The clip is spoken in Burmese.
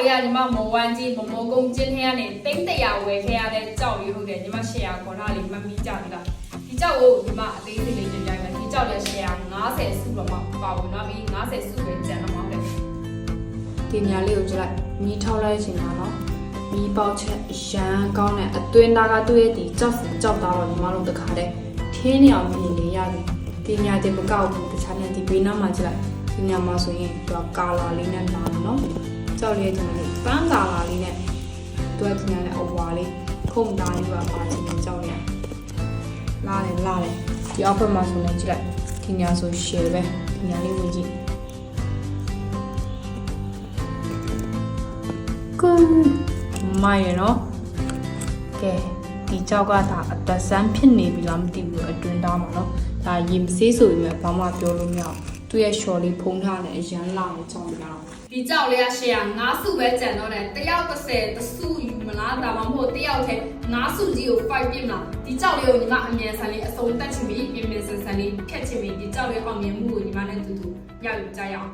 လေးကညီမမော်ဝမ်းကြီးမမောကုန်းကျင်းထဲကနေတိတ်တရာဝယ်ခဲ့ရတဲ့ကြောက်လေးဟုတ်တယ်ညီမရှယ်ယာခေါ်ထားလေးမမီးကြပြီလားဒီကြောက်ကိုညီမအသေးစိတ်လေးပြင်ပြမယ်ဒီကြောက်လေးရှယ်ယာ90စုတော့မှပါဝင်တော့ပြီး90စုပဲကျန်တော့မှာဟုတ်တယ်ဒီညာလေးကိုကြည့်လိုက်မီးထောက်လိုက်ချင်တာနော်မီးပေါက်ချက်အရန်ကောင်းတဲ့အတွင်းသားကသူ့ရဲ့ဒီကြောက်စင်ကြောက်သားတော့ညီမတို့တခါတည်းထင်းနေအောင်မြင်နေရတယ်ဒီညာတင်မကောက်ဘူးတခြားနဲ့ဒီဘေးနားမှာကြည့်လိုက်ဒီညာမှာဆိုရင်သူကကာလာလေးနဲ့လာတယ်နော် ကြောက်လေးဒီမှာလေးပန်းကာလာလေးနဲ့သူကဒီညာနဲ့အဝါလေးခုံသားလေးကပါချင်တယ်ကြောက်ရလာတယ်လာတယ်ဒီအောက်ဘက်မှာဆိုရင်ကြည့်လိုက်ဒီညာဆိုရှယ်ပဲဒီညာလေးဝင်ကြည့်ကွန်းမိုင်ရနော်ကဲဒီကြောက်ကဒါအသက်ဆန်းဖြစ်နေပြီလားမသိဘူးအတွင်းသားမှာနော်ဒါရင်စေးဆိုရင်ဘာမှပြောလို့မရဘူး သူ့ရဲ့ short လေးဖုံးထားတယ်အရန်လာတယ်ကြောက်ရအောင်ဒီကြောက်လေးကရှယ်ယာ9စုပဲကျန်တော့တယ်တယောက်30တစုယူမလားဒါမှမဟုတ်တယောက်ထဲ9စုကြီးကို5ပြစ်မလားဒီကြောက်လေးကိုညီမအမြန်ဆန်လေးအစုံတက်ချင်ပြီးပြင်ပြင်ဆန်ဆန်လေးခက်ချင်ပြီးဒီကြောက်လေးအောင်မြင်မှုကိုညီမနဲ့တူတူရယူကြရအောင်